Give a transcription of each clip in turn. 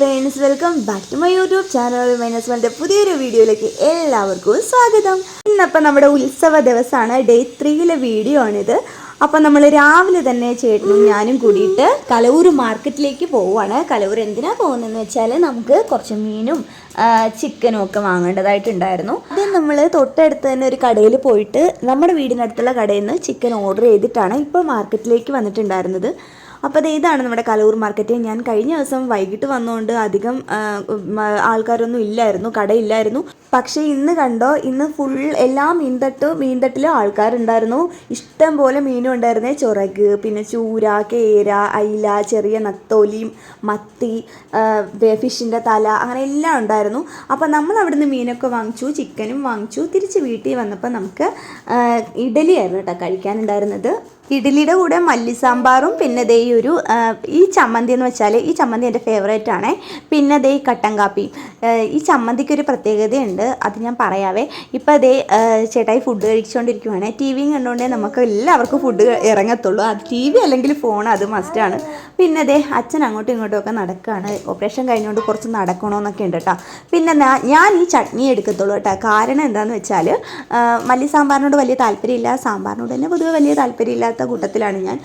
Friends welcome back to my YouTube channel minus മൈനസ്മന്റെ പുതിയൊരു വീഡിയോയിലേക്ക് എല്ലാവർക്കും സ്വാഗതം. ഇന്നപ്പം നമ്മുടെ ഉത്സവ ദിവസമാണ്. ഡേ ത്രീയിലെ വീഡിയോ ആണിത്. അപ്പം നമ്മൾ രാവിലെ തന്നെ ചേട്ടനും ഞാനും കൂടിയിട്ട് കലവൂർ മാർക്കറ്റിലേക്ക് പോവുകയാണ് കലവൂർ എന്തിനാ പോകുന്നതെന്ന് വെച്ചാൽ നമുക്ക് കുറച്ച് മീനും ചിക്കനും ഒക്കെ വാങ്ങേണ്ടതായിട്ടുണ്ടായിരുന്നു. അതിൽ നമ്മൾ തൊട്ടടുത്ത് തന്നെ ഒരു കടയിൽ പോയിട്ട് നമ്മുടെ വീടിനടുത്തുള്ള കടയിൽ നിന്ന് ചിക്കൻ ഓർഡർ ചെയ്തിട്ടാണ് ഇപ്പോൾ മാർക്കറ്റിലേക്ക് വന്നിട്ടുണ്ടായിരുന്നത്. അപ്പോൾ അത് ഇതാണ് നമ്മുടെ കലൂർ മാർക്കറ്റ്. ഞാൻ കഴിഞ്ഞ ദിവസം വൈകിട്ട് വന്നുകൊണ്ട് അധികം ആൾക്കാരൊന്നും ഇല്ലായിരുന്നു കടയില്ലായിരുന്നു. പക്ഷേ ഇന്ന് കണ്ടോ ഇന്ന് ഫുൾ എല്ലാ മീൻതട്ടും മീൻതട്ടിലും ആൾക്കാരുണ്ടായിരുന്നു. ഇഷ്ടം പോലെ മീനും ഉണ്ടായിരുന്നേ. ചൊറക് പിന്നെ ചൂര കേര അയില ചെറിയ നത്തോലി മത്തി ഫിഷിന്റെ തല അങ്ങനെ എല്ലാം ഉണ്ടായിരുന്നു. അപ്പോൾ നമ്മൾ അവിടുന്ന് മീനൊക്കെ വാങ്ങിച്ചു ചിക്കനും വാങ്ങിച്ചു തിരിച്ച് വീട്ടിൽ വന്നപ്പോൾ നമുക്ക് ഇഡലിയായിരുന്നു കേട്ടോ കഴിക്കാനുണ്ടായിരുന്നത്. ഇഡ്ഡലിയുടെ കൂടെ മല്ലി സാമ്പാറും പിന്നെ ദേ ഒരു ഈ ചമ്മന്തി എന്ന് വെച്ചാൽ ഈ ചമ്മന്തി എന്റെ ഫേവറേറ്റ് ആണ്. പിന്നെ ദേ കട്ടൻ കാപ്പിയും ഈ ചമ്മന്തിക്ക് ഒരു പ്രത്യേകതയുണ്ട്. അത് ഞാൻ പറയാവേ. ഇപ്പോൾ ദേ ചേട്ടായി ഫുഡ് കഴിച്ചുകൊണ്ടിരിക്കുവാണ് ടി വിയും കണ്ടുകൊണ്ടേ നമുക്ക് എല്ലാവർക്കും ഫുഡ് ഇറങ്ങത്തുള്ളൂ. അത് ടി വി അല്ലെങ്കിൽ ഫോൺ അത് മസ്റ്റാണ് പിന്നെ ദേ അച്ഛൻ അങ്ങോട്ടും ഇങ്ങോട്ടും ഒക്കെ നടക്കുകയാണ് ഓപ്പറേഷൻ കഴിഞ്ഞുകൊണ്ട് കുറച്ച് നടക്കണമെന്നൊക്കെ ഉണ്ട് കേട്ടോ പിന്നെ ഞാൻ ഈ ചട്നി എടുക്കത്തുള്ളൂ കേട്ടോ കാരണം എന്താണെന്ന് വെച്ചാൽ മല്ലി സാമ്പാറിനോട് വലിയ താല്പര്യമില്ല. സാമ്പാറിനോട് തന്നെ പൊതുവെ വലിയ താല്പര്യമില്ലാത്ത കൂട്ടത്തിലാണ് ഞാൻ.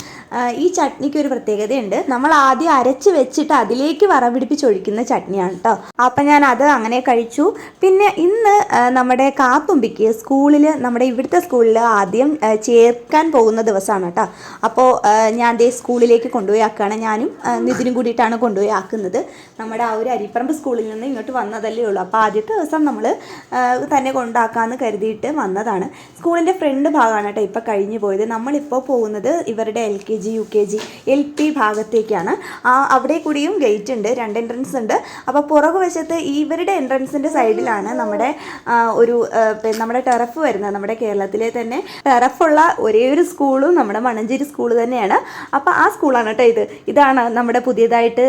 ഈ ചട്നിക്ക് ഒരു പ്രത്യേകതയുണ്ട്. നമ്മൾ ആദ്യം അരച്ച് വെച്ചിട്ട് അതിലേക്ക് വറവിടിപ്പിച്ചൊഴിക്കുന്ന ചട്നിയാണ് കേട്ടോ അപ്പം ഞാൻ അത് അങ്ങനെ കഴിച്ചു. പിന്നെ ഇന്ന് നമ്മുടെ കാത്തുമ്പിക്ക് സ്കൂളിൽ നമ്മുടെ ഇവിടുത്തെ സ്കൂളിൽ ആദ്യം ചേർക്കാൻ പോകുന്ന ദിവസമാണ് കേട്ടോ അപ്പോൾ ഞാൻ ദേ സ്കൂളിലേക്ക് കൊണ്ടുപോയി ആക്കുകയാണ്. ഞാനും നിതിനും കൂടിയിട്ടാണ് കൊണ്ടുപോയി ആക്കുന്നത്. നമ്മുടെ ആ ഒരു അരിപ്പറമ്പ് സ്കൂളിൽ നിന്ന് ഇങ്ങോട്ട് വന്നതല്ലേ ഉള്ളൂ. അപ്പോൾ ആദ്യത്തെ ദിവസം നമ്മൾ തന്നെ കൊണ്ടാക്കാമെന്ന് കരുതിയിട്ട് വന്നതാണ്. സ്കൂളിന്റെ ഫ്രണ്ട് ഭാഗമാണ് കേട്ടോ ഇപ്പോൾ കഴിഞ്ഞു പോയത്. നമ്മളിപ്പോൾ പോകുന്നത് ഇവരുടെ L K G U K G L P ഭാഗത്തേക്കാണ്. അവിടെ കൂടിയും ഗേറ്റ് ഉണ്ട് രണ്ട് എൻട്രൻസ് ഉണ്ട്. അപ്പോൾ പുറകു വശത്ത് ഇവരുടെ എൻട്രൻസിന്റെ സൈഡിലാണ് നമ്മുടെ ഒരു നമ്മുടെ ടെറഫ് വരുന്നത്. നമ്മുടെ കേരളത്തിലെ തന്നെ ടെറഫുള്ള ഒരേ ഒരു സ്കൂളും നമ്മുടെ മണഞ്ചേരി സ്കൂൾ തന്നെയാണ്. അപ്പോൾ ആ സ്കൂളാണ് കേട്ടോ ഇത്. ഇതാണ് നമ്മുടെ പുതിയതായിട്ട്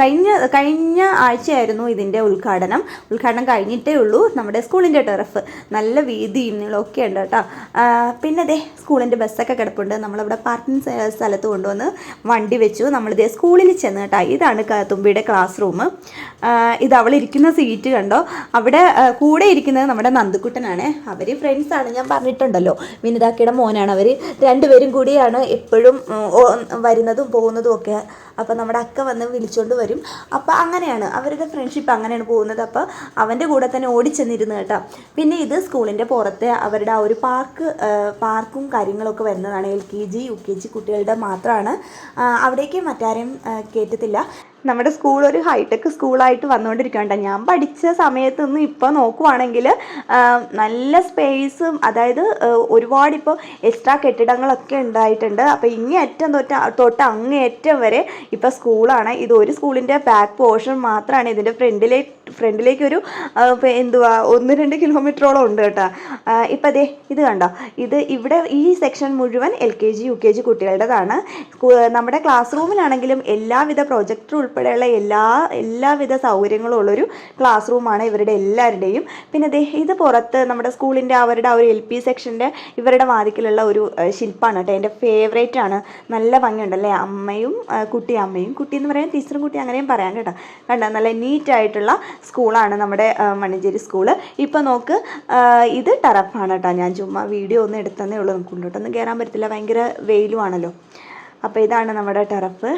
കഴിഞ്ഞ കഴിഞ്ഞ ആഴ്ചയായിരുന്നു ഇതിന്റെ ഉദ്ഘാടനം. ഉദ്ഘാടനം കഴിഞ്ഞിട്ടേ ഉള്ളൂ നമ്മുടെ സ്കൂളിന്റെ ടെറഫ് നല്ല വീതിയും നീളമൊക്കെ ഉണ്ട് കേട്ടോ. പിന്നെ അതെ സ്കൂളിന്റെ ബസ്സൊക്കെ കിടപ്പുണ്ട്. നമ്മളിവിടെ പാർക്കിംഗ് സ്ഥ- സ്ഥലത്ത് കൊണ്ടുവന്ന് വണ്ടി വെച്ചു. നമ്മളിതേ സ്കൂളിൽ ചെന്ന് കേട്ടോ ഇതാണ് തുമ്പിയുടെ ക്ലാസ് റൂം ഇത് അവളിരിക്കുന്ന സീറ്റ് കണ്ടോ? അവിടെ കൂടെ ഇരിക്കുന്നത് നമ്മുടെ നന്ദുക്കുട്ടനാണ്. അവർ ഫ്രണ്ട്സാണ് ഞാൻ പറഞ്ഞിട്ടുണ്ടല്ലോ. വിനിതാക്കിയുടെ മോനാണ്. അവർ രണ്ടുപേരും കൂടിയാണ് എപ്പോഴും വരുന്നതും പോകുന്നതും ഒക്കെ. അപ്പോൾ നമ്മുടെ അക്ക വന്ന് വിളിച്ചുകൊണ്ട് വരും. അപ്പോൾ അങ്ങനെയാണ്. അവരുടെ ഫ്രണ്ട്ഷിപ്പ് അങ്ങനെയാണ് പോകുന്നത്. അപ്പോൾ അവന്റെ കൂടെ തന്നെ ഓടിച്ചെന്നിരുന്നു കേട്ടോ. പിന്നെ ഇത് സ്കൂളിന്റെ പുറത്തെ അവരുടെ ആ ഒരു പാർക്ക് പാർക്കും കാര്യങ്ങളൊക്കെ വരുന്നതാണ് L K G U K G കുട്ടികളുടെ മാത്രമാണ്. അവിടേക്ക് മറ്റാരെയും കയറ്റത്തില്ല നമ്മുടെ സ്കൂൾ ഒരു ഹൈടെക് സ്കൂളായിട്ട് വന്നുകൊണ്ടിരിക്കുകയാണ് ഞാൻ പഠിച്ച സമയത്തൊന്നും ഇപ്പോൾ നോക്കുവാണെങ്കിൽ നല്ല സ്പേസും അതായത് ഒരുപാട് ഇപ്പോൾ എക്സ്ട്രാ കെട്ടിടങ്ങളൊക്കെ ഉണ്ടായിട്ടുണ്ട്. അപ്പോൾ ഇങ്ങേയറ്റം തൊട്ട് തൊട്ട് അങ്ങേയറ്റം വരെ ഇപ്പോൾ സ്കൂളാണ്. ഇത് ഒരു സ്കൂളിന്റെ ബാക്ക് പോർഷൻ മാത്രമാണ് ഇതിന്റെ ഫ്രണ്ടിലേ ഫ്രണ്ടിലേക്ക് ഒരു എന്തുവാ ഒന്ന് രണ്ട് കിലോമീറ്ററോളം ഉണ്ട് കേട്ടോ. ഇപ്പം അതെ ഇത് കണ്ടോ? ഇത് ഇവിടെ ഈ സെക്ഷൻ മുഴുവൻ L K G U K G കുട്ടികളുടേതാണ്. നമ്മുടെ ക്ലാസ് റൂമിലാണെങ്കിലും എല്ലാവിധ പ്രൊജക്ടർ ഉൾപ്പെടെയുള്ള എല്ലാ എല്ലാവിധ സൗകര്യങ്ങളും ഉള്ളൊരു ക്ലാസ് റൂമാണ് ഇവരുടെ എല്ലാവരുടെയും. പിന്നെ ഇത് പുറത്ത് നമ്മുടെ സ്കൂളിന്റെ അവരുടെ ആ ഒരു എൽ പി സെക്ഷന്റെ ഇവരുടെ വാതിക്കലുള്ള ഒരു ശില്പമാണ് കേട്ടോ. എന്റെ ഫേവറേറ്റ് ആണ്. നല്ല ഭംഗിയുണ്ടല്ലേ? അമ്മയും കുട്ടി അമ്മയും. കുട്ടി എന്ന് പറയാൻ ടീച്ചറും കുട്ടി അങ്ങനെയും പറയാം കേട്ടോ. കണ്ട? നല്ല നീറ്റായിട്ടുള്ള സ്കൂളാണ് നമ്മുടെ മണിഞ്ചേരി സ്കൂൾ. ഇപ്പോൾ നോക്ക് ഇത് ടറഫാണ് കേട്ടോ. ഞാൻ ചുമ്മാ വീഡിയോ ഒന്ന് എടുത്തതേ ഉള്ളൂ. നമുക്ക് ഉള്ളോട്ടൊന്നും കയറാൻ പറ്റത്തില്ല. ഭയങ്കര വെയിലുമാണല്ലോ അപ്പോൾ ഇതാണ് നമ്മുടെ ടെറഫ്.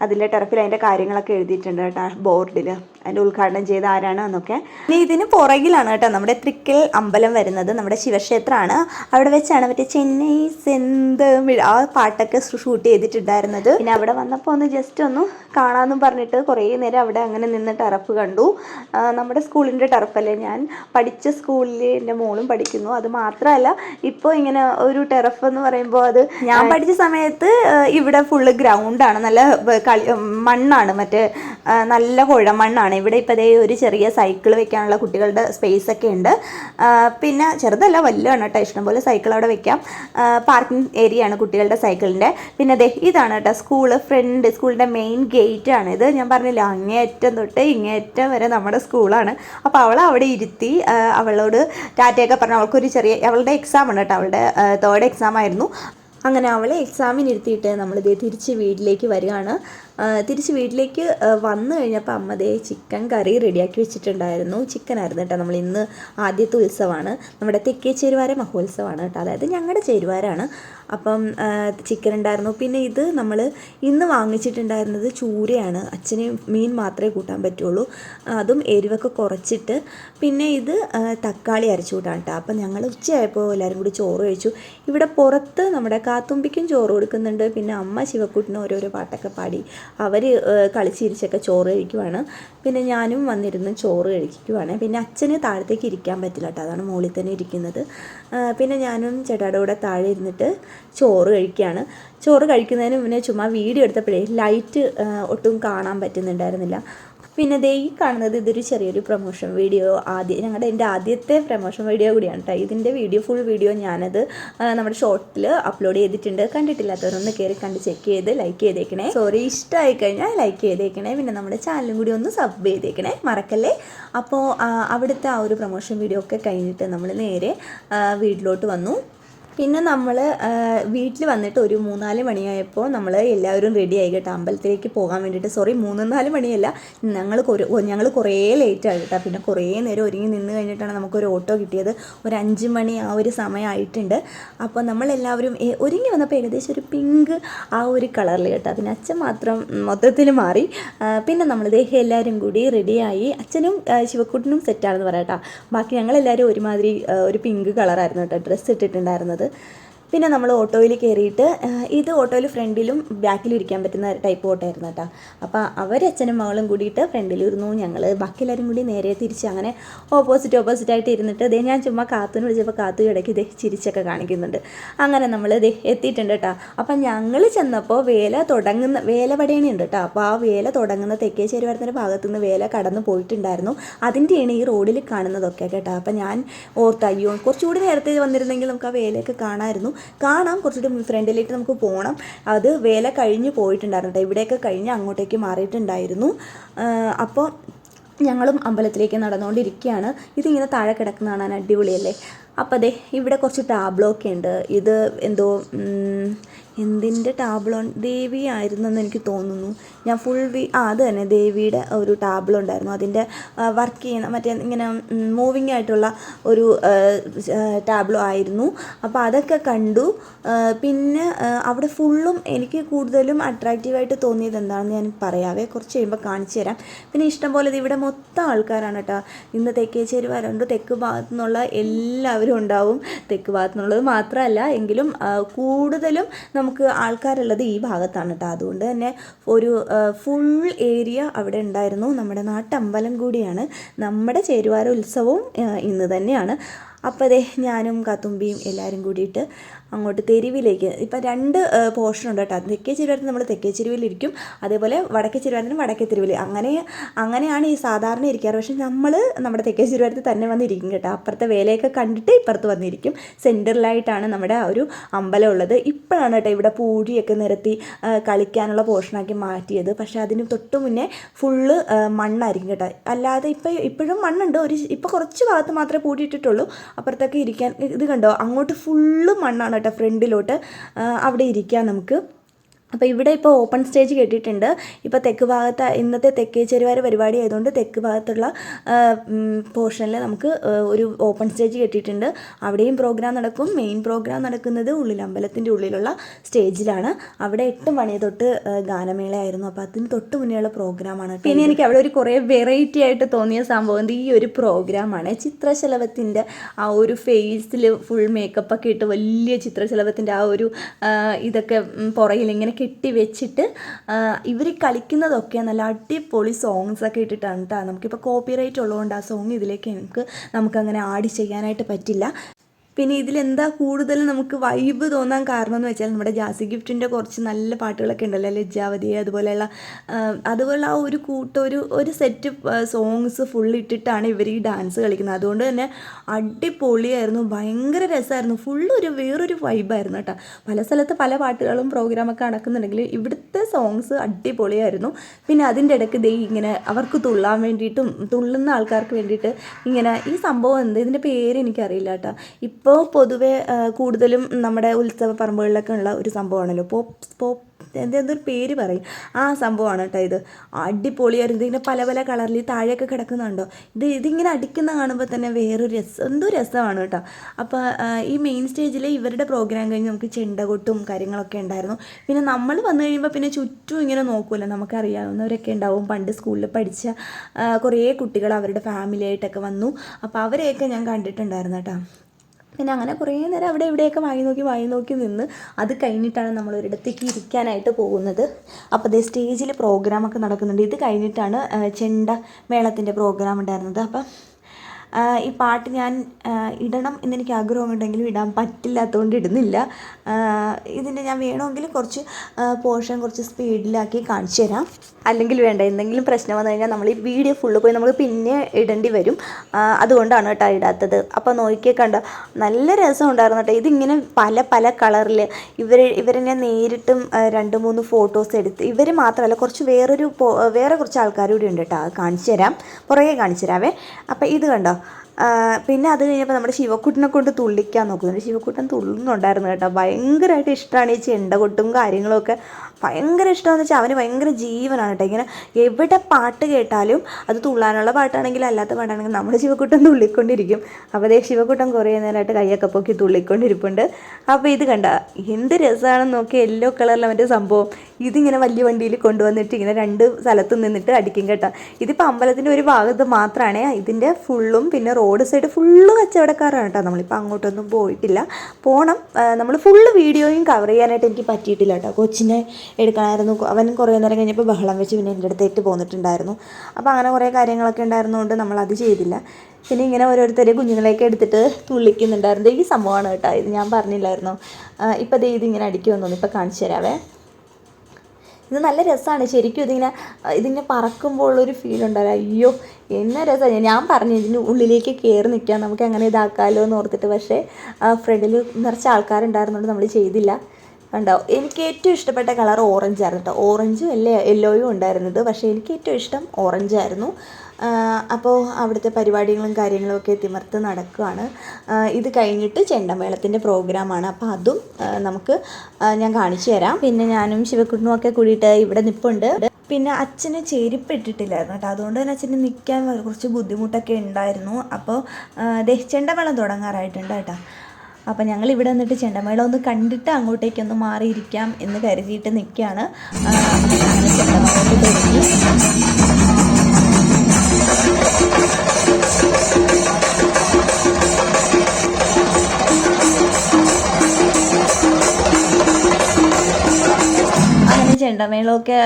അതിന്റെ ടെറഫിൽ അതിന്റെ കാര്യങ്ങളൊക്കെ എഴുതിയിട്ടുണ്ട് കേട്ടോ ബോർഡിൽ അതിന്റെ ഉദ്ഘാടനം ചെയ്ത ആരാണ് എന്നൊക്കെ. ഇനി ഇതിന് പുറകിലാണ് കേട്ടോ നമ്മുടെ തൃക്കൽ അമ്പലം വരുന്നത് നമ്മുടെ ശിവക്ഷേത്രമാണ്. അവിടെ വെച്ചാണ് മറ്റേ ചെന്നൈ സെന്ത് ആ പാട്ടൊക്കെ ഷൂട്ട് ചെയ്തിട്ടുണ്ടായിരുന്നത്. പിന്നെ അവിടെ വന്നപ്പോൾ ഒന്ന് ജസ്റ്റ് ഒന്ന് കാണാമെന്നും പറഞ്ഞിട്ട് കുറേ നേരം അവിടെ അങ്ങനെ നിന്ന് ടറഫ് കണ്ടു. നമ്മുടെ സ്കൂളിന്റെ ടറഫല്ലേ ഞാൻ പഠിച്ച സ്കൂളിൽ എന്റെ മോളും പഠിക്കുന്നു. അത് മാത്രമല്ല ഇപ്പോൾ ഇങ്ങനെ ഒരു ടെറഫ് എന്ന് പറയുമ്പോൾ അത് ഞാൻ പഠിച്ച സമയത്ത് ഇവിടെ ഫുള്ള് ഗ്രൗണ്ടാണ് നല്ല കളി മണ്ണാണ് മറ്റേ നല്ല കുഴമണ്ണാണ് ഇവിടെ ഇപ്പോൾ ദേ ഒരു ചെറിയ സൈക്കിൾ വെക്കാനുള്ള കുട്ടികളുടെ സ്പേസ് ഒക്കെ ഉണ്ട്. പിന്നെ ചെറുതല്ല വലുതാണ് കേട്ടോ. ഇഷ്ടംപോലെ സൈക്കിൾ അവിടെ വെക്കാം. പാർക്കിംഗ് ഏരിയ ആണ് കുട്ടികളുടെ സൈക്കിളിന്റെ പിന്നെ ദേ ഇതാണ് കേട്ടോ സ്കൂൾ ഫ്രണ്ട് സ്കൂളിന്റെ മെയിൻ ഗേറ്റ് ആണ്. ഇത് ഞാൻ പറഞ്ഞില്ല അങ്ങേയറ്റം തൊട്ട് ഇങ്ങേറ്റം വരെ നമ്മുടെ സ്കൂളാണ് അപ്പോൾ അവൾ അവിടെ ഇരുത്തി അവളോട് ടാറ്റയൊക്കെ പറഞ്ഞു. അവൾക്കൊരു ചെറിയ അവളുടെ എക്സാം ആണ് കേട്ടോ. അവളുടെ തേർഡ് എക്സാം ആയിരുന്നു. അങ്ങനെ അവളെ എക്സാമിന് ഇരുത്തിയിട്ട് നമ്മളിതേ തിരിച്ച് വീട്ടിലേക്ക് വരികയാണ്. തിരിച്ച് വീട്ടിലേക്ക് വന്നു കഴിഞ്ഞപ്പോൾ അമ്മ ദേ ചിക്കൻ കറി റെഡിയാക്കി വെച്ചിട്ടുണ്ടായിരുന്നു. ചിക്കൻ ആയിരുന്നു കേട്ടോ നമ്മൾ ഇന്ന് ആദ്യത്തെ ഉത്സവമാണ്. നമ്മുടെ തെക്കേ ചേരുവാര മഹോത്സവമാണ് കേട്ടോ. അതായത് ഞങ്ങളുടെ ചേരുവാരാണ്. അപ്പം ചിക്കൻ ഉണ്ടായിരുന്നു. പിന്നെ ഇത് നമ്മൾ ഇന്ന് വാങ്ങിച്ചിട്ടുണ്ടായിരുന്നത് ചൂരയാണ്. അച്ഛന് മീൻ മാത്രമേ കൂട്ടാൻ പറ്റുള്ളൂ. അതും എരിവൊക്കെ കുറച്ചിട്ട് പിന്നെ ഇത് തക്കാളി അരച്ചു കൂട്ടാണ് കേട്ടോ. അപ്പം ഞങ്ങൾ ഉച്ചയായപ്പോൾ എല്ലാവരും കൂടി ചോറ് കഴിച്ചു. ഇവിടെ പുറത്ത് നമ്മുടെ കാത്തുമ്പിക്കും ചോറ് കൊടുക്കുന്നുണ്ട്. പിന്നെ അമ്മ ശിവക്കുട്ടിനും ഓരോരോ പാട്ടൊക്കെ പാടി അവർ കളിച്ചിരിച്ചൊക്കെ ചോറ് കഴിക്കുവാണ്. പിന്നെ ഞാനും വന്നിരുന്ന് ചോറ് കഴിക്കുവാണ്. പിന്നെ അച്ഛന് താഴത്തേക്ക് ഇരിക്കാൻ പറ്റില്ല കേട്ടോ. അതാണ് മുകളിൽ തന്നെ ഇരിക്കുന്നത്. പിന്നെ ഞാനും ചേട്ടായുടെ കൂടെ താഴെ ഇരുന്നിട്ട് ചോറ് കഴിക്കുകയാണ്. ചോറ് കഴിക്കുന്നതിന് മുന്നേ ചുമ്മാ വീഡിയോ എടുത്തപ്പോഴേ ലൈറ്റ് ഒട്ടും കാണാൻ പറ്റുന്നുണ്ടായിരുന്നില്ല. പിന്നെ ദേ ഈ കാണുന്നത് ഇതൊരു ചെറിയൊരു പ്രൊമോഷൻ വീഡിയോ ആദ്യം ഞങ്ങളുടെ എന്റെ ആദ്യത്തെ പ്രൊമോഷൻ വീഡിയോ കൂടിയാണ് കേട്ടോ ഇതിന്റെ വീഡിയോ ഫുൾ വീഡിയോ ഞാനത് നമ്മുടെ ഷോർട്ടിൽ അപ്ലോഡ് ചെയ്തിട്ടുണ്ട്. കണ്ടിട്ടില്ലാത്തവരൊന്ന് കയറി കണ്ട് ചെക്ക് ചെയ്ത് ലൈക്ക് ചെയ്തേക്കണേ. സോറി ഇഷ്ടമായി കഴിഞ്ഞാൽ ലൈക്ക് ചെയ്തേക്കണേ. പിന്നെ നമ്മുടെ ചാനലും കൂടി ഒന്ന് സബ് ചെയ്തേക്കണേ. മറക്കല്ലേ? അപ്പോൾ അവിടുത്തെ ആ ഒരു പ്രൊമോഷൻ വീഡിയോ ഒക്കെ കഴിഞ്ഞിട്ട് നമ്മൾ നേരെ വീട്ടിലോട്ട് വന്നു. പിന്നെ നമ്മൾ വീട്ടിൽ വന്നിട്ട് ഒരു മൂന്നാൽ മണിയായപ്പോൾ നമ്മൾ എല്ലാവരും റെഡി ആയി കേട്ടോ അമ്പലത്തിലേക്ക് പോകാൻ വേണ്ടിയിട്ട് സോറി മൂന്ന് നാല് മണിയല്ല. ഞങ്ങൾ ഞങ്ങൾ കുറേ ലേറ്റ് ആയി കേട്ടോ. പിന്നെ കുറേ നേരം ഒരുങ്ങി നിന്ന് കഴിഞ്ഞിട്ടാണ് നമുക്കൊരു ഓട്ടോ കിട്ടിയത്. ഒരു അഞ്ച് മണി ആ ഒരു സമയമായിട്ടുണ്ട് അപ്പോൾ നമ്മളെല്ലാവരും ഒരുങ്ങി വന്നപ്പോൾ ഏകദേശം ഒരു പിങ്ക് ആ ഒരു കളറിൽ കേട്ടോ. പിന്നെ അച്ഛൻ മാത്രം മൊത്തത്തിൽ മാറി. പിന്നെ നമ്മൾ ദേഹം എല്ലാവരും കൂടി റെഡിയായി അച്ഛനും ശിവക്കുട്ടനും സെറ്റാണെന്ന് പറയാം കേട്ടോ. ബാക്കി ഞങ്ങളെല്ലാവരും ഒരുമാതിരി ഒരു പിങ്ക് കളറായിരുന്നു കേട്ടോ. ഡ്രസ്സ് ഇട്ടിട്ടുണ്ടായിരുന്നത്. vardı. പിന്നെ നമ്മൾ ഓട്ടോയിൽ കയറിയിട്ട് ഇത് ഓട്ടോയിൽ ഫ്രണ്ടിലും ബാക്കിലും ഇരിക്കാൻ പറ്റുന്ന ടൈപ്പ് ഓട്ടോ ആയിരുന്നു കേട്ടോ അപ്പോൾ അവരച്ഛനും മകളും കൂടിയിട്ട് ഫ്രണ്ടിലിരുന്നു ഞങ്ങൾ ബാക്കി എല്ലാവരും കൂടി നേരെ തിരിച്ച് അങ്ങനെ ഓപ്പോസിറ്റ് ഓപ്പോസിറ്റ് ആയിട്ട് ഇരുന്നിട്ട് ദേ ഞാൻ ചുമ്മാ കാത്തുന്ന് വിളിച്ചപ്പോൾ കാത്തു ഇടയ്ക്ക് ഇതേ ചിരിച്ചൊക്കെ കാണിക്കുന്നുണ്ട്. അങ്ങനെ നമ്മൾ ദേ എത്തിയിട്ടുണ്ട് കേട്ടോ. അപ്പം ഞങ്ങൾ ചെന്നപ്പോൾ വേല തുടങ്ങുന്ന വേല പടയണി ഉണ്ട് കേട്ടോ. അപ്പോൾ ആ വേല തുടങ്ങുന്ന തെക്കേ ചേരുവാരത്തിന്റെ ഭാഗത്തു നിന്ന് വേല കടന്നു പോയിട്ടുണ്ടായിരുന്നു. അതിന്റെയാണ് ഈ റോഡിൽ കാണുന്നതൊക്കെ കേട്ടോ. അപ്പം ഞാൻ ഓർത്ത് അയ്യോ കുറച്ചുകൂടി നേരത്തെ വന്നിരുന്നെങ്കിൽ നമുക്ക് ആ വേലയൊക്കെ കാണാമായിരുന്നു. കാണാം. കുറച്ചുകൂടി ഫ്രണ്ടിലേക്ക് നമുക്ക് പോകണം അത് വേല കഴിഞ്ഞ് പോയിട്ടുണ്ടായിരുന്നു ഇവിടെയൊക്കെ കഴിഞ്ഞ് അങ്ങോട്ടേക്ക് മാറിയിട്ടുണ്ടായിരുന്നു. അപ്പോൾ ഞങ്ങളും അമ്പലത്തിലേക്ക് നടന്നുകൊണ്ടിരിക്കുകയാണ്. ഇതിങ്ങനെ താഴെ കിടക്കുന്ന കാണാൻ അടിപൊളിയല്ലേ? അപ്പോൾ അതെ ഇവിടെ കുറച്ച് ടാബ്ലോ ഒക്കെ ഉണ്ട്. ഇത് എന്തോ എന്തിന്റെ ടാബ്ലോ ദേവി ആയിരുന്നെന്ന് എനിക്ക് തോന്നുന്നു. ഞാൻ ഫുൾ വി ആ അത് തന്നെ. ദേവിയുടെ ഒരു ടാബ്ലോ ഉണ്ടായിരുന്നു. അതിന്റെ വർക്ക് ചെയ്യുന്ന മറ്റേ ഇങ്ങനെ മൂവിങ് ആയിട്ടുള്ള ഒരു ടാബ്ലോ ആയിരുന്നു. അപ്പോൾ അതൊക്കെ കണ്ടു. പിന്നെ അവിടെ ഫുള്ളും എനിക്ക് കൂടുതലും അട്രാക്റ്റീവായിട്ട് തോന്നിയത് എന്താണെന്ന് ഞാൻ പറയാവേ കുറച്ച് കഴിയുമ്പോൾ കാണിച്ചു തരാം. പിന്നെ ഇഷ്ടംപോലെ ഇത് ഇവിടെ മൊത്തം ആൾക്കാരാണ് കേട്ടോ. ഇന്ന് തെക്കേച്ചേരി വരണ്ട് തെക്ക് ഭാഗത്തു നിന്നുള്ള എല്ലാവരും ഉണ്ടാവും. തെക്ക് ഭാഗത്തു നിന്നുള്ളത് മാത്രമല്ല എങ്കിലും കൂടുതലും കൂടുതലും നമുക്ക് ആൾക്കാരുള്ളത് ഈ ഭാഗത്താണ് കേട്ടോ അതുകൊണ്ട് തന്നെ ഒരു ഫുൾ ഏരിയ അവിടെ ഉണ്ടായിരുന്നു. നമ്മുടെ നാട്ടമ്പലം കൂടിയാണ്. നമ്മുടെ ചേരുവാര ഉത്സവവും ഇന്ന് തന്നെയാണ്. അപ്പോൾ അതെ ഞാനും കത്തുമ്പിയും എല്ലാവരും കൂടിയിട്ട് അങ്ങോട്ട് തെരുവിലേക്ക് ഇപ്പം രണ്ട് പോർഷൻ ഉണ്ട് കേട്ടോ. തെക്കേ ചെരുവാരത്തിന് നമ്മൾ തെക്കേ ചെരുവിലിരിക്കും. അതേപോലെ വടക്കേ ചെരുവാരത്തിന് വടക്കേ തെരുവിൽ അങ്ങനെ അങ്ങനെയാണ് ഈ സാധാരണ ഇരിക്കാറ്. പക്ഷേ നമ്മൾ നമ്മുടെ തെക്കേ ചെരുവാരത്തിൽ തന്നെ വന്നിരിക്കും കേട്ടോ. അപ്പുറത്തെ വേലയൊക്കെ കണ്ടിട്ട് ഇപ്പുറത്ത് വന്നിരിക്കും. സെന്ററിലായിട്ടാണ് നമ്മുടെ ഒരു അമ്പലം ഉള്ളത്. ഇപ്പോഴാണ് കേട്ടോ ഇവിടെ പൂഴിയൊക്കെ നിരത്തി കളിക്കാനുള്ള പോർഷനാക്കി മാറ്റിയത്. പക്ഷേ അതിന് തൊട്ട് മുന്നേ ഫുള്ള് മണ്ണായിരിക്കും കേട്ടോ. അല്ലാതെ ഇപ്പം ഇപ്പോഴും മണ്ണുണ്ട്. ഒരു ഇപ്പോൾ കുറച്ച് ഭാഗത്ത് മാത്രമേ പൂട്ടിയിട്ടിട്ടുള്ളൂ അപ്പുറത്തൊക്കെ ഇരിക്കാൻ ഇത് കണ്ടോ? അങ്ങോട്ട് ഫുള്ള് മണ്ണാണ് കേട്ടോ ഫ്രണ്ടിലോട്ട് അവിടെ ഇരിക്കാം നമുക്ക്. അപ്പോൾ ഇവിടെ ഇപ്പോൾ ഓപ്പൺ സ്റ്റേജ് കെട്ടിയിട്ടുണ്ട് ഇപ്പോൾ തെക്ക് ഭാഗത്ത് ഇന്നത്തെ തെക്കേ ചെരുവാര പരിപാടി ആയതുകൊണ്ട് തെക്ക് ഭാഗത്തുള്ള പോർഷനിൽ നമുക്ക് ഒരു ഓപ്പൺ സ്റ്റേജ് കെട്ടിയിട്ടുണ്ട് അവിടെയും പ്രോഗ്രാം നടക്കും. മെയിൻ പ്രോഗ്രാം നടക്കുന്നത് ഉള്ളിൽ അമ്പലത്തിന്റെ ഉള്ളിലുള്ള സ്റ്റേജിലാണ് അവിടെ എട്ട് മണി തൊട്ട് ഗാനമേളയായിരുന്നു. അപ്പോൾ അതിന് തൊട്ട് മുന്നേയുള്ള പ്രോഗ്രാമാണ് പിന്നെ എനിക്ക് അവിടെ ഒരു കുറേ വെറൈറ്റി ആയിട്ട് തോന്നിയ സംഭവം ഈ ഒരു പ്രോഗ്രാമാണ് ചിത്രശലഭത്തിന്റെ ആ ഒരു ഫേസിൽ ഫുൾ മേക്കപ്പൊക്കെ ഇട്ട് വലിയ ചിത്രശലഭത്തിന്റെ ആ ഒരു ഇതൊക്കെ പുറയിൽ ഇങ്ങനെ കെട്ടി വെച്ചിട്ട് ഇവർ കളിക്കുന്നതൊക്കെ നല്ല അടിപൊളി സോങ്സ് ഒക്കെ ഇട്ടിട്ടാണ് കേട്ടോ നമുക്കിപ്പോൾ കോപ്പി റൈറ്റ് ഉള്ളതുകൊണ്ട് ആ സോങ് ഇതിലേക്ക് നമുക്ക് നമുക്കങ്ങനെ ആഡ് ചെയ്യാനായിട്ട് പറ്റില്ല. പിന്നെ ഇതിലെന്താ കൂടുതൽ നമുക്ക് വൈബ് തോന്നാൻ കാരണം എന്ന് വെച്ചാൽ നമ്മുടെ ജാസി ഗിഫ്റ്റിന്റെ കുറച്ച് നല്ല പാട്ടുകളൊക്കെ ഉണ്ടല്ലോ ലജ്ജാവതി അതുപോലെയുള്ള അതുപോലെ ആ ഒരു കൂട്ടൊരു ഒരു ഒരു സെറ്റ് സോങ്സ് ഫുൾ ഇട്ടിട്ടാണ് ഇവർ ഈ ഡാൻസ് കളിക്കുന്നത്. അതുകൊണ്ട് തന്നെ അടിപൊളിയായിരുന്നു ഭയങ്കര രസമായിരുന്നു. ഫുൾ ഒരു വേറൊരു വൈബായിരുന്നു കേട്ടോ. പല സ്ഥലത്ത് പല പാട്ടുകളും പ്രോഗ്രാമൊക്കെ നടക്കുന്നുണ്ടെങ്കിൽ ഇവിടുത്തെ സോങ്സ് അടിപൊളിയായിരുന്നു. പിന്നെ അതിന്റെ ഇടയ്ക്ക് ദൈ ഇങ്ങനെ അവർക്ക് തുള്ളാൻ വേണ്ടിയിട്ടും തുള്ളുന്ന ആൾക്കാർക്ക് വേണ്ടിയിട്ട് ഇങ്ങനെ ഈ സംഭവം എന്ത് ഇതിന്റെ പേര് എനിക്കറിയില്ല കേട്ടോ. ഇപ്പോൾ പൊതുവെ കൂടുതലും നമ്മുടെ ഉത്സവ പറമ്പുകളിലൊക്കെ ഉള്ള ഒരു സംഭവമാണല്ലോ. പോപ്പ് പോപ്പ് എന്തെന്തൊരു പേര് പറയും. ആ സംഭവമാണ് കേട്ടോ ഇത്. അടിപൊളിയായിരുന്നു ഇതിങ്ങനെ പല പല കളറിൽ താഴെയൊക്കെ കിടക്കുന്നുണ്ടോ? ഇത് ഇതിങ്ങനെ അടിക്കുന്ന കാണുമ്പോൾ തന്നെ വേറൊരു രസം എന്തോ രസമാണ് കേട്ടോ അപ്പോൾ ഈ മെയിൻ സ്റ്റേജിൽ ഇവരുടെ പ്രോഗ്രാം കഴിഞ്ഞ് നമുക്ക് ചെണ്ടകൊട്ടും കാര്യങ്ങളൊക്കെ ഉണ്ടായിരുന്നു. പിന്നെ നമ്മൾ വന്നു കഴിയുമ്പോൾ പിന്നെ ചുറ്റും ഇങ്ങനെ നോക്കുമല്ലോ നമുക്കറിയാവുന്നവരൊക്കെ ഉണ്ടാവും. പണ്ട് സ്കൂളിൽ പഠിച്ച കുറേ കുട്ടികൾ അവരുടെ ഫാമിലിയായിട്ടൊക്കെ വന്നു. അപ്പോൾ അവരെയൊക്കെ ഞാൻ കണ്ടിട്ടുണ്ടായിരുന്നു കേട്ടോ പിന്നെ അങ്ങനെ കുറേ നേരം അവിടെ ഇവിടെയൊക്കെ വായി നോക്കി വായി നോക്കി നിന്ന് അത് കഴിഞ്ഞിട്ടാണ് നമ്മൾ ഒരിടത്തേക്ക് ഇരിക്കാനായിട്ട് പോകുന്നത്. അപ്പോൾ അതേ സ്റ്റേജിൽ പ്രോഗ്രാമൊക്കെ നടക്കുന്നുണ്ട്. ഇത് കഴിഞ്ഞിട്ടാണ് ചെണ്ട മേളത്തിന്റെ പ്രോഗ്രാം ഉണ്ടായിരുന്നത്. അപ്പം ഈ പാട്ട് ഞാൻ ഇടണം എന്നെനിക്ക് ആഗ്രഹമുണ്ടെങ്കിലും ഇടാൻ പറ്റില്ലാത്തതുകൊണ്ട് ഇടുന്നില്ല. ഇതിന്റെ ഞാൻ വേണമെങ്കിൽ കുറച്ച് പോർഷൻ കുറച്ച് സ്പീഡിലാക്കി കാണിച്ചു തരാം. അല്ലെങ്കിൽ വേണ്ട എന്തെങ്കിലും പ്രശ്നം വന്നു കഴിഞ്ഞാൽ നമ്മൾ ഈ വീഡിയോ ഫുള്ള് പോയി നമ്മൾ പിന്നെ ഇടേണ്ടി വരും. അതുകൊണ്ടാണ് കേട്ടോ ഇടാത്തത്. അപ്പോൾ നോക്കിയേ കണ്ടോ നല്ല രസം ഉണ്ടായിരുന്നു കേട്ടോ. ഇതിങ്ങനെ പല പല കളറിൽ ഇവർ ഇവരെന്നെ നേരിട്ടും ആ, രണ്ട് മൂന്ന് ഫോട്ടോസ് എടുത്ത് ഇവർ മാത്രമല്ല കുറച്ച് വേറൊരു വേറെ കുറച്ച് ആൾക്കാർ കൂടി ഉണ്ട് കേട്ടോ. കാണിച്ചു തരാം. പുറകെ കാണിച്ചു തരാവേ. അപ്പോൾ ഇത് കണ്ടോ പിന്നെ അത് കഴിഞ്ഞപ്പോൾ നമ്മുടെ ശിവക്കുട്ടനെ കൊണ്ട് തുള്ളിക്കാൻ നോക്കുന്നുണ്ട് ശിവക്കുട്ടൻ തുള്ളുന്നുണ്ടായിരുന്നു കേട്ടോ. ഭയങ്കരമായിട്ട് ഇഷ്ടമാണ് ഈ ചെണ്ട ചെണ്ടകൊട്ടും കാര്യങ്ങളൊക്കെ ഭയങ്കര ഇഷ്ടമെന്ന് വെച്ചാൽ അവന് ഭയങ്കര ജീവനാണ് കേട്ടോ. ഇങ്ങനെ എവിടെ പാട്ട് കേട്ടാലും അത് തുള്ളാനുള്ള പാട്ടാണെങ്കിലും അല്ലാത്ത പാട്ടാണെങ്കിലും നമ്മുടെ ശിവക്കുട്ടൻ തുള്ളിക്കൊണ്ടിരിക്കും. അപ്പോൾ അതേ ശിവക്കുട്ടൻ കുറേ നേരമായിട്ട് കൈയൊക്കെ പൊക്കി തുള്ളിക്കൊണ്ടിരിപ്പുണ്ട്. അപ്പോൾ ഇത് കണ്ട എന്ത് രസമാണെന്ന് നോക്കി യെല്ലോ കളറിലെ മറ്റേ സംഭവം. ഇതിങ്ങനെ വലിയ വണ്ടിയിൽ കൊണ്ടുവന്നിട്ട് ഇങ്ങനെ രണ്ട് സ്ഥലത്ത് നിന്നിട്ട് അടിക്കും കേട്ടോ. ഇതിപ്പോൾ അമ്പലത്തിന്റെ ഒരു ഭാഗത്ത് മാത്രമാണ് ഇതിന്റെ ഫുള്ളും പിന്നെ റോഡ് സൈഡ് ഫുള്ള് കച്ചവടക്കാരാണ് കേട്ടോ. നമ്മളിപ്പോൾ അങ്ങോട്ടൊന്നും പോയിട്ടില്ല. പോകണം നമ്മൾ ഫുള്ള് വീഡിയോയും കവർ ചെയ്യാനായിട്ട് എനിക്ക് പറ്റിയിട്ടില്ല കേട്ടോ. കൊച്ചിനെ എടുക്കണമായിരുന്നു. അവൻ കുറേ നേരം കഴിഞ്ഞപ്പോൾ ബഹളം വെച്ച് പിന്നെ എന്റെ അടുത്തേക്ക് പോന്നിട്ടുണ്ടായിരുന്നു. അപ്പോൾ അങ്ങനെ കുറേ കാര്യങ്ങളൊക്കെ ഉണ്ടായിരുന്നതുകൊണ്ട് നമ്മൾ അത് ചെയ്തില്ല. പിന്നെ ഇങ്ങനെ ഓരോരുത്തരെ കുഞ്ഞുങ്ങളെയൊക്കെ എടുത്തിട്ട് തുള്ളിക്കുന്നുണ്ടായിരുന്നു. ഈ സംഭവമാണ് കേട്ടോ. ഇത് ഞാൻ പറഞ്ഞില്ലായിരുന്നു. ഇപ്പോൾ ദേ ഇതിങ്ങനെ അടിക്കുമെന്നു ഇപ്പോൾ കാണിച്ചു തരാവേ. ഇത് നല്ല രസമാണ്. ശരിക്കും ഇതിങ്ങനെ ഇതിങ്ങനെ പറക്കുമ്പോൾ ഉള്ളൊരു ഫീൽ ഉണ്ടല്ലോ. അയ്യോ എന്ന രസമാണ് ഞാൻ പറഞ്ഞു ഇതിന് ഉള്ളിലേക്ക് കയറി നിൽക്കാം. നമുക്ക് അങ്ങനെ ഇതാക്കാമല്ലോ എന്ന് ഓർത്തിട്ട്. പക്ഷേ ഫ്രണ്ടിൽ നിറച്ച് ആൾക്കാരുണ്ടായിരുന്നുകൊണ്ട് നമ്മൾ ചെയ്തില്ല. കണ്ടോ എനിക്ക് ഏറ്റവും ഇഷ്ടപ്പെട്ട കളർ ഓറഞ്ച് ആയിരുന്നു കേട്ടോ ഓറഞ്ചും അല്ലേ യെല്ലോയും ഉണ്ടായിരുന്നത്. പക്ഷേ എനിക്ക് ഏറ്റവും ഇഷ്ടം ഓറഞ്ച് ആയിരുന്നു. അപ്പോൾ അവിടുത്തെ പരിപാടികളും കാര്യങ്ങളും ഒക്കെ തിമിർത്ത് നടക്കുകയാണ് ഇത് കഴിഞ്ഞിട്ട് ചെണ്ടമേളത്തിന്റെ പ്രോഗ്രാമാണ് അപ്പോൾ അതും നമുക്ക് ഞാൻ കാണിച്ചു തരാം. പിന്നെ ഞാനും ശിവക്കുട്ടനും ഒക്കെ കൂടിയിട്ട് ഇവിടെ നിൽപ്പുണ്ട് പിന്നെ അച്ഛന് ചെരുപ്പ് ഇട്ടിട്ടില്ലായിരുന്നു കേട്ടോ അതുകൊണ്ട് തന്നെ അച്ഛന് നിൽക്കാൻ കുറച്ച് ബുദ്ധിമുട്ടൊക്കെ ഉണ്ടായിരുന്നു. അപ്പോൾ ദേ ചെണ്ടമേളം തുടങ്ങാറായിട്ടുണ്ട് കേട്ടോ. അപ്പം ഞങ്ങൾ ഇവിടെ നിന്നിട്ട് ചെണ്ടമേളം ഒന്ന് കണ്ടിട്ട് അങ്ങോട്ടേക്കൊന്ന് മാറിയിരിക്കാം എന്ന് കരുതിയിട്ട് നിൽക്കുകയാണ്. ചെണ്ടമേള ചെണ്ടമേളമൊക്കെ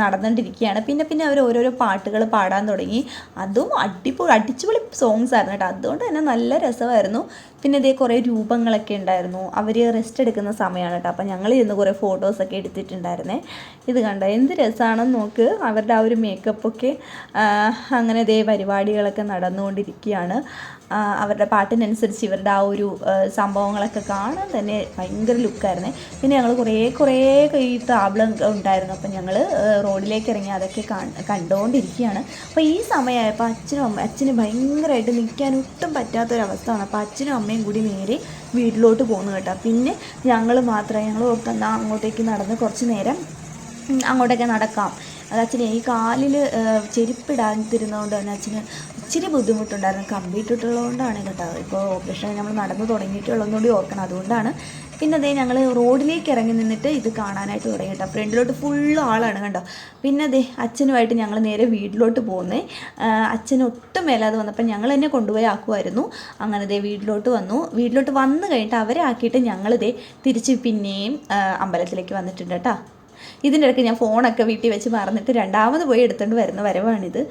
നടന്നുകൊണ്ടിരിക്കുകയാണ് പിന്നെ പിന്നെ അവർ ഓരോരോ പാട്ടുകൾ പാടാൻ തുടങ്ങി. അതും അടിപൊളി അടിച്ചുപൊളി സോങ്സ് ആയിരുന്നു കേട്ടോ. അതുകൊണ്ട് തന്നെ നല്ല രസമായിരുന്നു. പിന്നെ ഇതേ കുറേ രൂപങ്ങളൊക്കെ ഉണ്ടായിരുന്നു. അവർ റെസ്റ്റ് എടുക്കുന്ന സമയമാണ് കേട്ടോ. അപ്പം ഞങ്ങൾ ഇരുന്ന് കുറേ ഫോട്ടോസൊക്കെ എടുത്തിട്ടുണ്ടായിരുന്നേ. ഇത് കണ്ടോ? എന്ത് രസമാണെന്ന് നോക്ക്. അവരുടെ ആ ഒരു മേക്കപ്പൊക്കെ അങ്ങനെ ഇതേ പരിപാടികളൊക്കെ നടന്നുകൊണ്ടിരിക്കുകയാണ്. അവരുടെ പാട്ടിനനുസരിച്ച് ഇവരുടെ ആ ഒരു സംഭവങ്ങളൊക്കെ കാണാൻ തന്നെ ഭയങ്കര ലുക്കായിരുന്നു. പിന്നെ ഞങ്ങൾ കുറേ കുറേ ഈ താബ്ലം ഉണ്ടായിരുന്നു. അപ്പം ഞങ്ങൾ റോഡിലേക്ക് ഇറങ്ങി അതൊക്കെ കാണ് കണ്ടുകൊണ്ടിരിക്കുകയാണ് അപ്പോൾ ഈ സമയമായപ്പോൾ അച്ഛനും അമ്മ അച്ഛന് ഭയങ്കരമായിട്ട് നിൽക്കാൻ ഒട്ടും പറ്റാത്തൊരവസ്ഥയാണ്. അപ്പോൾ അച്ഛനും അമ്മയും കൂടി നേരെ വീട്ടിലോട്ട് പോകുന്നു കേട്ടോ. പിന്നെ ഞങ്ങൾ മാത്രമേ ഞങ്ങൾ ഓർത്തെന്നാൽ അങ്ങോട്ടേക്ക് നടന്ന് കുറച്ച് നേരം അങ്ങോട്ടൊക്കെ നടക്കാം. അത് അച്ഛന് ഈ കാലിൽ ചെരുപ്പിടാതിരുന്നതുകൊണ്ട് തന്നെ അച്ഛന് ഇച്ചിരി ബുദ്ധിമുട്ടുണ്ടായിരുന്നു. കമ്പി ഇട്ടിട്ടുള്ളതുകൊണ്ടാണ് കേട്ടോ. ഇപ്പോൾ ഓപ്പറേഷൻ നമ്മൾ നടന്നു തുടങ്ങിയിട്ടുള്ളതും കൂടി ഓർക്കണം. അതുകൊണ്ടാണ്. പിന്നെ അതേ ഞങ്ങൾ റോഡിലേക്ക് ഇറങ്ങി നിന്നിട്ട് ഇത് കാണാനായിട്ട് തുടങ്ങി കേട്ടോ. ഫ്രണ്ടിലോട്ട് ഫുള്ള് ആളാണ് കണ്ടോ. പിന്നെ അതേ അച്ഛനുമായിട്ട് ഞങ്ങൾ നേരെ വീട്ടിലോട്ട് പോകുന്നേ അച്ഛന് ഒട്ടും മേലാതെ വന്നപ്പോൾ ഞങ്ങൾ എന്നെ കൊണ്ടുപോയി ആക്കുമായിരുന്നു. അങ്ങനെ ദേ വീട്ടിലോട്ട് വന്നു. വീട്ടിലോട്ട് വന്നു കഴിഞ്ഞിട്ട് അവരെ ആക്കിയിട്ട് ഞങ്ങളിതേ തിരിച്ച് പിന്നെയും അമ്പലത്തിലേക്ക് വന്നിട്ടുണ്ട് കേട്ടോ. ഇതിന്റെ ഇടയ്ക്ക് ഞാൻ ഫോണൊക്കെ വീട്ടിൽ വെച്ച് മറന്നിട്ട് രണ്ടാമത് പോയി എടുത്തുകൊണ്ട് വരുന്ന വരവാണിത്.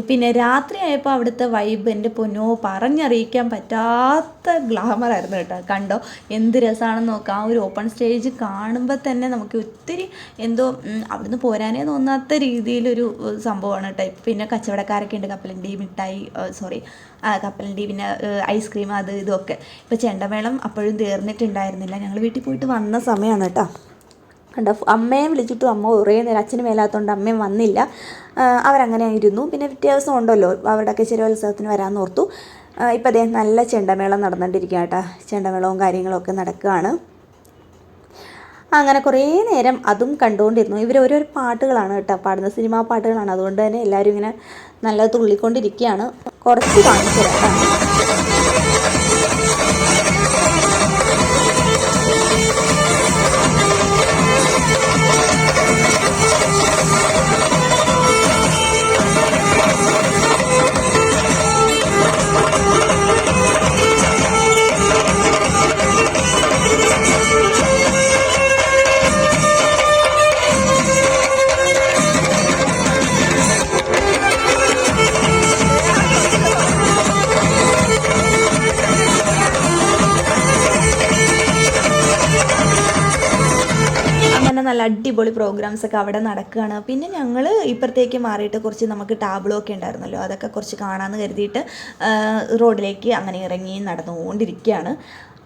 പിന്നെ രാത്രി ആയപ്പോൾ അവിടുത്തെ വൈബ് എന്റെ പൊന്നോ പറഞ്ഞറിയിക്കാൻ പറ്റാത്ത ഗ്ലാമർ ആയിരുന്നു കേട്ടോ. കണ്ടോ? എന്ത് രസമാണെന്ന് നോക്കാം. ആ ഒരു ഓപ്പൺ സ്റ്റേജ് കാണുമ്പോൾ തന്നെ നമുക്ക് ഒത്തിരി എന്തോ അവിടുന്ന് പോരാനേ തോന്നാത്ത രീതിയിലൊരു സംഭവമാണ് കേട്ടോ. പിന്നെ കച്ചവടക്കാരൊക്കെ ഉണ്ട്. കപ്പലണ്ടി മിഠായി സോറി കപ്പലണ്ടി പിന്നെ ഐസ്ക്രീം അത് ഇതൊക്കെ. ഇപ്പോൾ ചെണ്ടമേളം അപ്പോഴും തീർന്നിട്ടുണ്ടായിരുന്നില്ല. ഞങ്ങൾ വീട്ടിൽ പോയിട്ട് വന്ന സമയമാണ് കേട്ടോ. കണ്ടോ അമ്മയെ വിളിച്ചിട്ടും അമ്മ കുറേ നേരം അച്ഛന് മേലാത്തതുകൊണ്ട് അമ്മയും വന്നില്ല. അവരങ്ങനെ ഇരുന്നു പിന്നെ പിറ്റേ ദിവസം ഉണ്ടല്ലോ അവരുടെയൊക്കെ ഉത്സവത്തിന് വരാമെന്ന് ഓർത്തു. ഇപ്പം അതേ നല്ല ചെണ്ടമേളം നടന്നുകൊണ്ടിരിക്കുക കേട്ടോ. ചെണ്ടമേളവും കാര്യങ്ങളൊക്കെ നടക്കുകയാണ്. അങ്ങനെ കുറേ നേരം അതും കണ്ടുകൊണ്ടിരുന്നു. ഇവർ ഓരോ പാട്ടുകളാണ് കേട്ടോ പാടുന്ന സിനിമാ പാട്ടുകളാണ്. അതുകൊണ്ട് തന്നെ എല്ലാവരും ഇങ്ങനെ നല്ല തുള്ളിക്കൊണ്ടിരിക്കുകയാണ്. കുറച്ച് കാണിച്ചു തരാം അടിപൊളി പ്രോഗ്രാംസ് ഒക്കെ അവിടെ നടക്കുകയാണ്. പിന്നെ ഞങ്ങൾ ഇപ്പുറത്തേക്ക് മാറിയിട്ട് കുറച്ച് നമുക്ക് ടാബ്ലോ ഒക്കെ ഉണ്ടായിരുന്നല്ലോ. അതൊക്കെ കുറച്ച് കാണാമെന്ന് കരുതിയിട്ട് റോഡിലേക്ക് അങ്ങനെ ഇറങ്ങി നടന്നുകൊണ്ടിരിക്കുകയാണ്.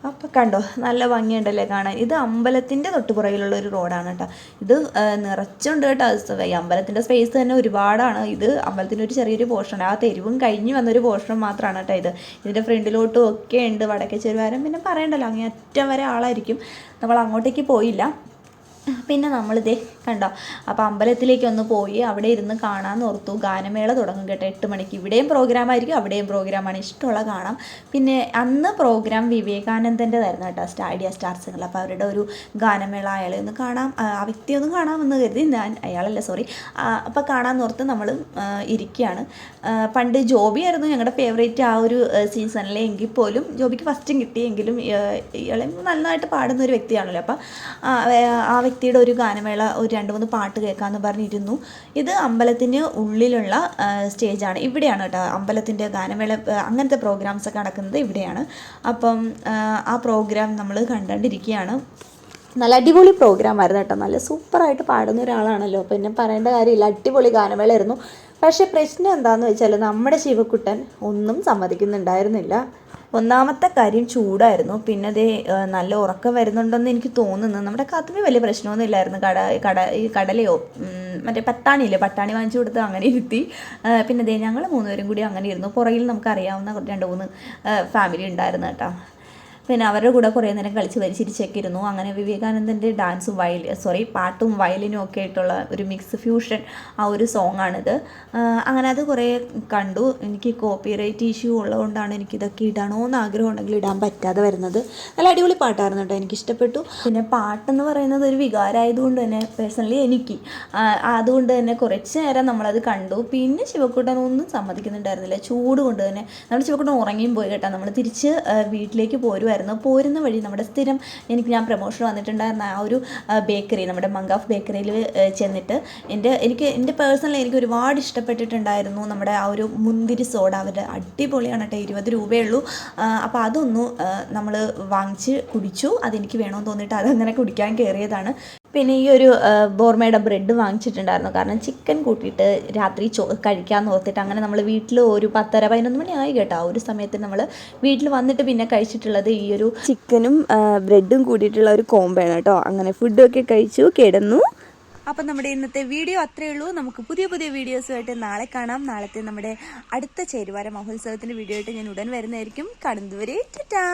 അപ്പോൾ കണ്ടോ നല്ല ഭംഗിയുണ്ടല്ലേ കാണാൻ. ഇത് അമ്പലത്തിന്റെ തൊട്ടുപുറകിലുള്ള ഒരു റോഡാണ് കേട്ടോ. ഇത് നിറച്ചുണ്ട് കേട്ടോ ഈ അമ്പലത്തിന്റെ സ്പേസ് തന്നെ ഒരുപാടാണ്. ഇത് അമ്പലത്തിന്റെ ഒരു ചെറിയൊരു പോർഷൻ ആ തെരുവും കഴിഞ്ഞ് വന്നൊരു പോർഷൻ മാത്രമാണ് കേട്ടോ ഇത്. ഇതിന്റെ ഫ്രണ്ടിലോട്ടും ഒക്കെ ഉണ്ട് വടക്കേ ചെരുവാരം പിന്നെ പറയണ്ടല്ലോ അങ്ങേ അറ്റം വരെ ആളായിരിക്കും. നമ്മൾ അങ്ങോട്ടേക്ക് പോയില്ല. പിന്നെ നമ്മളിതേ കണ്ടോ അപ്പോൾ അമ്പലത്തിലേക്ക് ഒന്ന് പോയി അവിടെ ഇരുന്ന് കാണാമെന്ന് ഓർത്തു. ഗാനമേള തുടങ്ങും കേട്ടോ എട്ട് മണിക്ക്. ഇവിടെയും പ്രോഗ്രാം ആയിരിക്കും അവിടെയും പ്രോഗ്രാമാണ് ഇഷ്ടമുള്ള കാണാം. പിന്നെ അന്ന് പ്രോഗ്രാം വിവേകാനന്ദന്റെതായിരുന്നു കേട്ടോ സ്റ്റാഡിയ സ്റ്റാർസുകൾ അപ്പോൾ അവരുടെ ഒരു ഗാനമേള അയാളെ ഒന്ന് കാണാം. ആ വ്യക്തിയൊന്നും കാണാമെന്ന് കരുതി ഞാൻ അയാളല്ല സോറി അപ്പോൾ കാണാമെന്ന് ഓർത്ത് നമ്മൾ ഇരിക്കുകയാണ്. പണ്ട് ജോബിയായിരുന്നു ഞങ്ങളുടെ ഫേവറേറ്റ് ആ ഒരു സീസണിലെ എങ്കിൽ പോലും ജോബിക്ക് ഫസ്റ്റും കിട്ടിയെങ്കിലും ഇയാളെ നന്നായിട്ട് പാടുന്ന ഒരു വ്യക്തിയാണല്ലോ. അപ്പം ആ, വേ- ആ വ്യക്തിയുടെ ഒരു ഗാനമേള ഒരു രണ്ട് മൂന്ന് പാട്ട് കേൾക്കാമെന്ന് പറഞ്ഞിരുന്നു. ഇത് അമ്പലത്തിന് ഉള്ളിലുള്ള സ്റ്റേജാണ്. ഇവിടെയാണ് കേട്ടോ അമ്പലത്തിന്റെ ഗാനമേള അങ്ങനത്തെ പ്രോഗ്രാംസൊക്കെ നടക്കുന്നത് ഇവിടെയാണ്. അപ്പം ആ, പ്രോഗ്രാം നമ്മൾ കണ്ടുകൊണ്ടിരിക്കുകയാണ് നല്ല അടിപൊളി പ്രോഗ്രാം ആയിരുന്നു കേട്ടോ. നല്ല സൂപ്പറായിട്ട് പാടുന്ന ഒരാളാണല്ലോ. പിന്നെ പറയേണ്ട കാര്യമില്ല. അടിപൊളി ഗാനമേളയായിരുന്നു. പക്ഷേ പ്രശ്നം എന്താണെന്ന് വെച്ചാൽ നമ്മുടെ ശിവക്കുട്ടൻ ഒന്നും സമ്മതിക്കുന്നുണ്ടായിരുന്നില്ല. ഒന്നാമത്തെ കാര്യം ചൂടായിരുന്നു. പിന്നെ അതേ നല്ല ഉറക്കം വരുന്നുണ്ടെന്ന് എനിക്ക് തോന്നുന്നു. നമ്മുടെ കാത്തിന് വലിയ പ്രശ്നമൊന്നും ഇല്ലായിരുന്നു. കട കട ഈ കടലയോ മറ്റേ പട്ടാണിയില്ലേ? പട്ടാണി വാങ്ങിച്ചു കൊടുത്ത് അങ്ങനെ ഇരുത്തി. പിന്നെ അതേ ഞങ്ങൾ മൂന്നുപേരും കൂടി അങ്ങനെ ഇരുന്നു. പുറകിൽ നമുക്ക് അറിയാവുന്ന രണ്ട് മൂന്ന് ഫാമിലി ഉണ്ടായിരുന്നു കേട്ടോ. പിന്നെ അവരുടെ കൂടെ കുറേ നേരം കളിച്ച് വലിച്ചിരിച്ചൊക്കെ ഇരുന്നു അങ്ങനെ വിവേകാനന്ദന്റെ ഡാൻസും വയൽ സോറി പാട്ടും വയലിനും ഒക്കെ ആയിട്ടുള്ള ഒരു മിക്സ് ഫ്യൂഷൻ ആ ഒരു സോങ് ആണിത്. അങ്ങനെ അത് കുറേ കണ്ടു. എനിക്ക് കോപ്പി റൈറ്റ് ഇഷ്യൂ ഉള്ളതുകൊണ്ടാണ് എനിക്കിതൊക്കെ ഇടണോ ആഗ്രഹം ഉണ്ടെങ്കിൽ ഇടാൻ പറ്റാതെ വരുന്നത്. നല്ല അടിപൊളി പാട്ടായിരുന്നു കേട്ടോ. എനിക്ക് ഇഷ്ടപ്പെട്ടു. പിന്നെ പാട്ടെന്ന് പറയുന്നത് ഒരു വികാരമായതുകൊണ്ട് തന്നെ പേഴ്സണലി എനിക്ക്. അതുകൊണ്ട് തന്നെ കുറച്ച് നേരം നമ്മളത് കണ്ടു. പിന്നെ ശിവക്കുട്ടൻ ഒന്നും സമ്മതിക്കുന്നുണ്ടായിരുന്നില്ല. ചൂട് കൊണ്ട് തന്നെ. നമ്മൾ ശിവക്കുട്ടൻ ഉറങ്ങിയും പോയി കേട്ടോ. നമ്മൾ തിരിച്ച് വീട്ടിലേക്ക് പോരുമായിരുന്നു പോരുന്ന വഴി നമ്മുടെ സ്ഥിരം എനിക്ക് ഞാൻ പ്രൊമോഷൻ വന്നിട്ടുണ്ടായിരുന്ന ആ ഒരു ബേക്കറി നമ്മുടെ മങ്കാഫ് ബേക്കറിയിൽ ചെന്നിട്ട് എന്റെ എനിക്ക് എന്റെ പേഴ്സണലി എനിക്ക് ഒരുപാട് ഇഷ്ടപ്പെട്ടിട്ടുണ്ടായിരുന്നു നമ്മുടെ ആ ഒരു മുന്തിരി സോഡ. അവരുടെ അടിപൊളിയാണ് കേട്ടോ ഇരുപത് രൂപയേ ഉള്ളൂ. അപ്പോൾ അതൊന്നു നമ്മൾ വാങ്ങിച്ച് കുടിച്ചു. അതെനിക്ക് വേണമെന്ന് തോന്നിയിട്ട് അതങ്ങനെ കുടിക്കാൻ കയറിയതാണ്. പിന്നെ ഈ ഒരു ബോർമയുടെ ബ്രെഡ് വാങ്ങിച്ചിട്ടുണ്ടായിരുന്നു. കാരണം ചിക്കൻ കൂട്ടിയിട്ട് രാത്രി ചോ കഴിക്കാമെന്ന് ഓർത്തിട്ട് അങ്ങനെ നമ്മൾ വീട്ടിൽ ഒരു പത്തര പതിനൊന്ന് മണി ആയി കേട്ടോ. ആ ഒരു സമയത്ത് നമ്മൾ വീട്ടിൽ വന്നിട്ട് പിന്നെ കഴിച്ചിട്ടുള്ളത് ഈ ഒരു ചിക്കനും ബ്രെഡും കൂടിയിട്ടുള്ള ഒരു കോംബാണ് കേട്ടോ. അങ്ങനെ ഫുഡൊക്കെ കഴിച്ചു കിടന്നു. അപ്പം നമ്മുടെ ഇന്നത്തെ വീഡിയോ അത്രയേ ഉള്ളൂ. നമുക്ക് പുതിയ പുതിയ വീഡിയോസുമായിട്ട് നാളെ കാണാം. നാളത്തെ നമ്മുടെ അടുത്ത ചേരുവാര മഹോത്സവത്തിന്റെ വീഡിയോ ആയിട്ട് ഞാൻ ഉടൻ വരുന്നതായിരിക്കും. കടന്നുവരെ ടാ